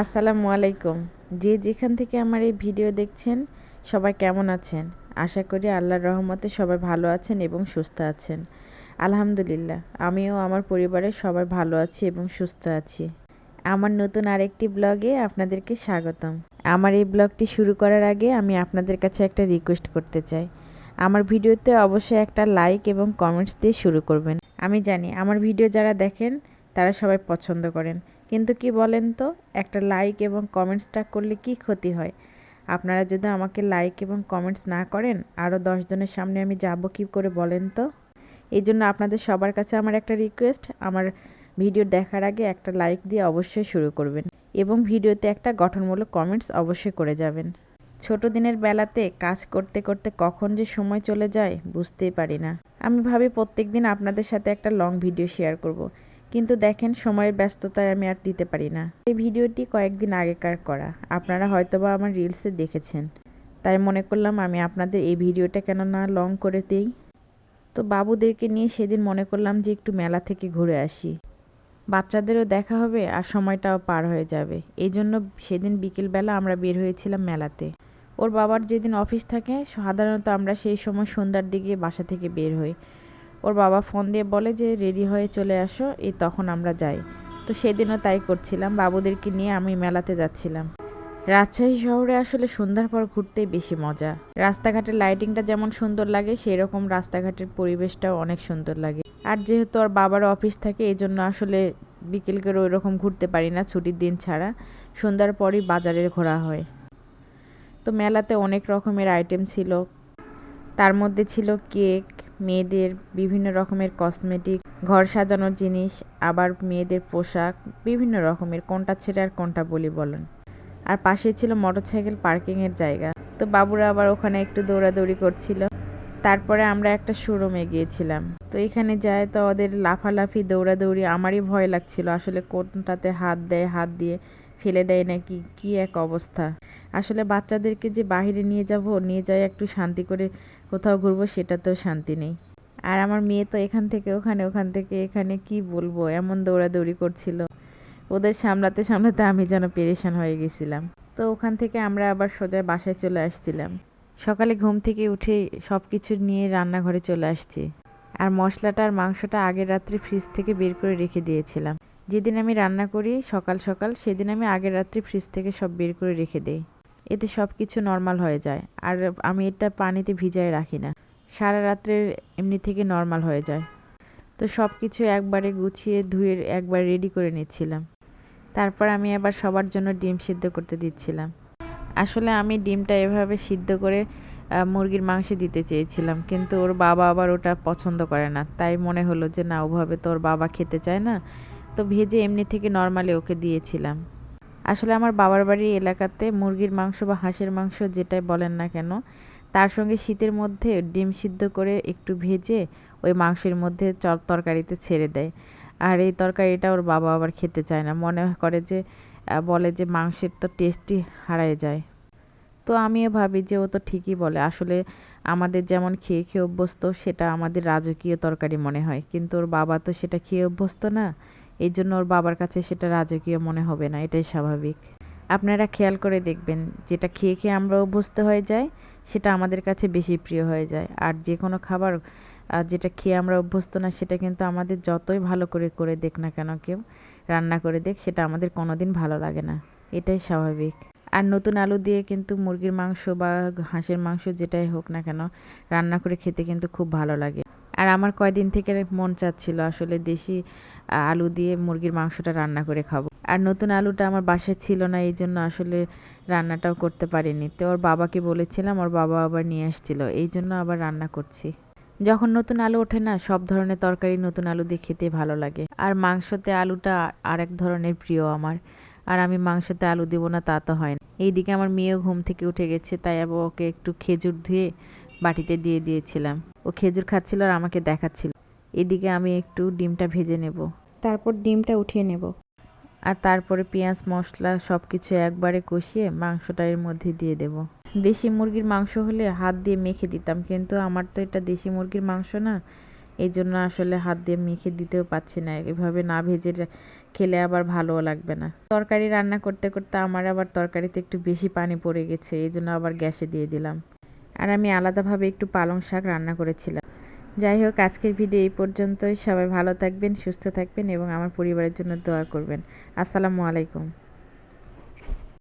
আসসালামু আলাইকুম। যে যেখান থেকে আমার এই ভিডিও দেখছেন, সবাই কেমন আছেন? আশা করি আল্লাহর রহমতে সবাই ভালো আছেন এবং সুস্থ আছেন। আলহামদুলিল্লাহ, আমিও আমার পরিবারের সবাই ভালো আছি এবং সুস্থ আছি। আমার নতুন আরেকটি ব্লগে আপনাদেরকে স্বাগতম। আমার এই ব্লগটি শুরু করার আগে আমি আপনাদের কাছে একটা রিকোয়েস্ট করতে চাই। আমার ভিডিওতে অবশ্যই একটা লাইক এবং কমেন্টস দিয়ে শুরু করবেন। আমি জানি, আমার ভিডিও যারা দেখেন, তারা সবাই পছন্দ করেন। কিন্তু কি বলেন তো, একটা লাইক এবং কমেন্টসটা করলে কি ক্ষতি হয়? আপনারা যদি আমাকে লাইক এবং কমেন্টস না করেন আরও দশজনের সামনে আমি যাব কি করে বলেন তো? এই জন্য আপনাদের সবার কাছে আমার একটা রিকোয়েস্ট আমার ভিডিও দেখার আগে একটা লাইক দিয়ে অবশ্যই শুরু করবেন এবং ভিডিওতে একটা গঠনমূলক কমেন্টস অবশ্যই করে যাবেন। ছোট দিনের বেলাতে কাজ করতে করতে কখন যে সময় চলে যায় বুঝতেই পারি না। আমি ভাবি প্রত্যেক দিন আপনাদের সাথে একটা লং ভিডিও শেয়ার করব। কিন্তু দেখেন সময়ের ব্যস্ততায় আমি আর দিতে পারি না। এই ভিডিওটি কয়েকদিন আগেকার করা। আপনারা হয়তোবা আমার রিলসে দেখেছেন। তাই মনে করলাম আমি আপনাদের এই ভিডিওটা কেন না লং করে দিই। তো বাবুদেরকে নিয়ে সেদিন মনে করলাম যে একটু মেলা থেকে ঘুরে আসি। বাচ্চাদেরও দেখা হবে আর সময়টাও পার হয়ে যাবে। এই জন্য সেদিন বিকেলবেলা আমরা বের হয়েছিলাম মেলাতে। ওর বাবার যেদিন অফিস থাকে, সাধারণত আমরা সেই সময় সন্ধ্যার দিকে বাসা থেকে বের হই। ওর বাবা ফোন দিয়ে বলে যে, রেডি হয়ে চলে আসো, এই তখন আমরা যাই। তো সেদিনও তাই করছিলাম, বাবুদেরকে নিয়ে আমি মেলাতে যাচ্ছিলাম। রাজশাহী শহরে আসলে সন্ধ্যার পর ঘুরতেই বেশি মজা। রাস্তাঘাটের লাইটিংটা যেমন সুন্দর লাগে সেই রকম রাস্তাঘাটের পরিবেশটাও অনেক সুন্দর লাগে। আর যেহেতু ওর বাবার অফিস থাকে এই জন্য আসলে বিকেল করে ওই রকম ঘুরতে পারি না, ছুটির দিন ছাড়া। সন্ধ্যার পরই বাজারে ঘোরা হয়। তো মেলাতে অনেক রকমের আইটেম ছিল। তার মধ্যে ছিল কেক মেয়েদের বিভিন্ন রকমের কসমেটিক ঘর সাজানোর জিনিস, আবার মেয়েদের পোশাক, বিভিন্ন রকমের, কোনটা ছেড়ে আর কোনটা বলি বলেন। আর পাশে ছিল মোটরসাইকেল পার্কিংয়ের জায়গা। তো বাবুরা আবার ওখানে একটু দৌড়াদৌড়ি করছিল। তারপরে আমরা একটা শোরুমে গিয়েছিলাম। তো এখানে যায় তো ওদের লাফালাফি, দৌড়াদৌড়ি, আমারই ভয় লাগছিল। আসলে কোনটাতে হাত দেয়, হাত দিয়ে ফেলে দেয় নাকি কি এক অবস্থা। আসলে বাচ্চাদেরকে যে বাহিরে নিয়ে যাব, নিয়ে যায় একটু শান্তি করে কোথাও ঘুরবো সেটাতেও শান্তি নেই। আর আমার মেয়ে তো এখান থেকে ওখানে, ওখান থেকে এখানে কি বলব? এমন দৌড়াদৌড়ি করছিল। ওদের সামলাতে সামলাতে আমি যেন পেরেশান হয়ে গেছিলাম। তো ওখান থেকে আমরা আবার সোজা বাসায় চলে আসছিলাম। সকালে ঘুম থেকে উঠে সব কিছু নিয়ে রান্নাঘরে চলে আসছি। আর মশলাটা আর মাংসটা আগের রাত্রে ফ্রিজ থেকে বের করে রেখে দিয়েছিলাম। যেদিন আমি রান্না করি সকাল সকাল, সেদিন আমি আগের রাত্রে ফ্রিজ থেকে সব বের করে রেখে দিই। এতে সব কিছু নর্মাল হয়ে যায়। আর আমি এটা পানিতে ভিজায় রাখি না। সারা রাত্রে এমনি থেকে নর্মাল হয়ে যায়। তো সব কিছু একবারে গুছিয়ে ধুয়ে একবার রেডি করে নিচ্ছিলাম। তারপর আমি আবার সবার জন্য ডিম সিদ্ধ করতে দিচ্ছিলাম। আসলে আমি ডিমটা এভাবে সিদ্ধ করে মুরগির মাংস দিতে চেয়েছিলাম। কিন্তু ওর বাবা আবার ওটা পছন্দ করে না। তাই মনে হলো যে, না, ওভাবে তো ওর বাবা খেতে চায় না। তো ভেজে এমনি থেকে নর্মালি ওকে দিয়েছিলাম। আসলে আমার বাবার বাড়ির এলাকাতে মুরগির মাংস বা হাঁসের মাংস যেটাই বলেন না কেন, তার সঙ্গে শীতের মধ্যে ডিম সিদ্ধ করে একটু ভেজে ওই মাংসের মধ্যে তরকারিতে ছেড়ে দেয়। আর এই তরকারিটা ওর বাবা আবার খেতে চায় না। মনে করে যে বলে যে মাংসের তো টেস্টই হারায় যায়। তো আমিও ভাবি যে ও তো ঠিকই বলে, আসলে আমাদের যেমন খেয়ে খেয়ে অভ্যস্ত, সেটা আমাদের রাজকীয় তরকারি মনে হয়। কিন্তু ওর বাবা তো সেটা খেয়ে অভ্যস্ত না। এই জন্য ওর বাবার কাছে সেটা রাজকীয় মনে হবে না, এটাই স্বাভাবিক। আপনারা খেয়াল করে দেখবেন, যেটা খেয়ে খেয়ে আমরা অভ্যস্ত হয়ে যাই, সেটা আমাদের কাছে বেশি প্রিয় হয়ে যায়। আর যে কোনো খাবার যেটা খেয়ে আমরা অভ্যস্ত না, সেটা কিন্তু আমাদের যতই ভালো করে করে দেখ না কেন কেউ, রান্না করে দেখ, সেটা আমাদের কোনো দিন ভালো লাগে না। এটাই স্বাভাবিক। আর নতুন আলু দিয়ে কিন্তু মুরগির মাংস বা হাঁসের মাংস যেটাই হোক না কেন, রান্না করে খেতে কিন্তু খুব ভালো লাগে। আর আমার কয়দিন থেকে মন চাচ্ছিল আসলে দেশি আলু দিয়ে মুরগির মাংসটা রান্না করে খাব। আর নতুন আলুটা আমার বাসায় ছিল না, এই জন্য আসলে রান্নাটাও করতে পারিনি। তো ওর বাবাকে বলেছিলাম, ওর বাবা আবার নিয়ে আসছিল, এই জন্য আবার রান্না করছি। যখন নতুন আলু ওঠে না, সব ধরনের তরকারি নতুন আলু দিয়ে খেতে ভালো লাগে। আর মাংসতে আলুটা আরেক ধরনের প্রিয় আমার। আর আমি মাংসতে আলু দেবো না, তা তো হয় না। এইদিকে আমার মেয়েও ঘুম থেকে উঠে গেছে, তাই আবার ওকে একটু খেজুর ধুয়ে বাটিতে দিয়ে দিয়েছিলাম। ও খেজুর খাচ্ছিল আর আমাকে দেখাচ্ছিল। এদিকে আমি একটু ডিমটা ভেজে নেব। তারপর ডিমটা উঠিয়ে নেব। আর তারপরে পেঁয়াজ মশলা সব কিছু একবারে কষিয়ে মাংসটা এর মধ্যে দিয়ে দেব। দেশি মুরগির মাংস হলে হাত দিয়ে মেখে দিতাম কিন্তু আমার তো এটা দেশি মুরগির মাংস না এই জন্য আসলে হাত দিয়ে মেখে দিতেও পাচ্ছি না। এভাবে না ভেজে খেলে আবার ভালোও লাগবে না। তরকারি রান্না করতে করতে আমার আবার তরকারিতে একটু বেশি পানি পড়ে গেছে এই জন্য আবার গ্যাসে দিয়ে দিলাম। আর আমি আলাদাভাবে একটু পালং শাক রান্না করেছিলাম। যাই হোক, আজকের ভিডিও এই পর্যন্তই। সবাই ভালো থাকবেন, সুস্থ থাকবেন এবং আমার পরিবারের জন্য দোয়া করবেন। আসসালামু আলাইকুম।